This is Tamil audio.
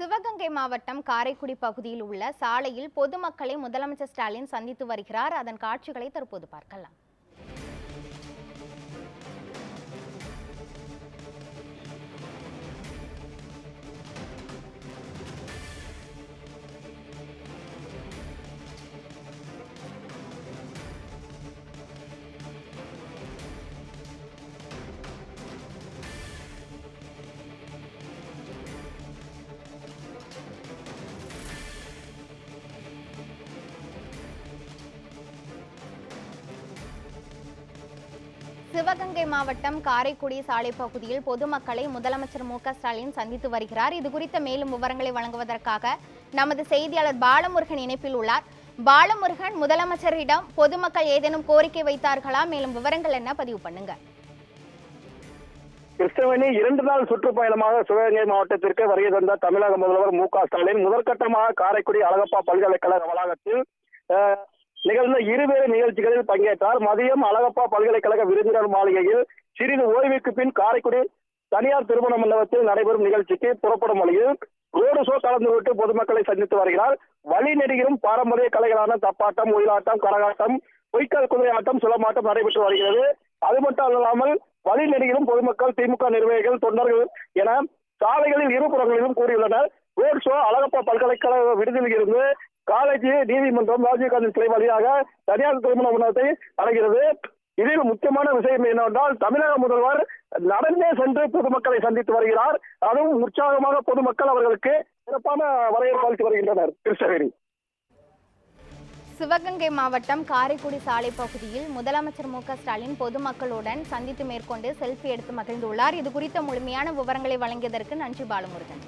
சிவகங்கை மாவட்டம் காரைக்குடி பகுதியில் உள்ள சாலையில் பொதுமக்களை முதலமைச்சர் ஸ்டாலின் சந்தித்து வருகிறார். அதன் காட்சிகளை தற்போது பார்க்கலாம். சிவகங்கை மாவட்டம் காரைக்குடி சாலை பகுதியில் பொதுமக்களை முதலமைச்சர் மு ஸ்டாலின் சந்தித்து வருகிறார். இது குறித்த மேலும் விவரங்களை வழங்குவதற்காக நமது செய்தியாளர் பாலமுருகன் இணைப்பில் உள்ளார். பாலமுருகன் முதலமைச்சரிடம் பொதுமக்கள் ஏதேனும் கோரிக்கை வைத்தார்களா? மேலும் விவரங்கள் என்ன? பதிவு பண்ணுங்க. கிருஷ்ணவேணி இரண்டு நாள் சுற்றுப்பயணமாக சிவகங்கை மாவட்டத்திற்கு வருகை தந்த தமிழக முதல்வர் மு க ஸ்டாலின் முதற்கட்டமாக காரைக்குடி அழகப்பா பல்கலைக்கழக வளாகத்தில் நிகழ்ந்த இருவேறு நிகழ்ச்சிகளில் பங்கேற்றார் மதியம் அழகப்பா பல்கலைக்கழக விருந்தினர் மாளிகையில் சிறிது ஓய்வுக்கு பின் காரைக்குடி தனியார் திருமண மண்டபத்தில் நடைபெறும் நிகழ்ச்சிக்கு புறப்படும் வழியில் ரோடு ஷோ கலந்துவிட்டு பொதுமக்களை சந்தித்து வருகிறார். வழி நெடுகிலும் பாரம்பரிய கலைகளான தப்பாட்டம் ஒயிலாட்டம் கரகாட்டம் பொய்க்கால் குதிரை ஆட்டம் சுலமாட்டம் நடைபெற்று வருகிறது. அது மட்டும் அல்லாமல் வழி நெடுகிலும் பொதுமக்கள் திமுக நிர்வாகிகள் தொண்டர்கள் என சாலைகளில் இருபுறங்களிலும் கூறியுள்ளனர். ரோட் ஷோ அழகப்பா பல்கலைக்கழக விடுதியில் இருந்து காலேஜ் நீதிமன்றம் ராஜீவ்காந்தி சிலை வழியாக தனியார் திருமண உணவத்தை அடைகிறது. இதில் முக்கியமான விஷயம் என்னவென்றால் தமிழக முதல்வர் நடந்தே சென்று பொதுமக்களை சந்தித்து வருகிறார். அதுவும் உற்சாகமாக பொதுமக்கள் அவர்களுக்கு சிறப்பான வரவேற்பு அளித்து வருகின்றனர். கிருஷ்ணகிரி. சிவகங்கை மாவட்டம் காரைக்குடி சாலை பகுதியில் முதலமைச்சர் மு ஸ்டாலின் பொதுமக்களுடன் சந்தித்து மேற்கொண்டு செல்ஃபி எடுத்து மகிழ்ந்துள்ளார். இது குறித்த முழுமையான விவரங்களை வழங்கியதற்கு நன்றி பாலமுருகன்.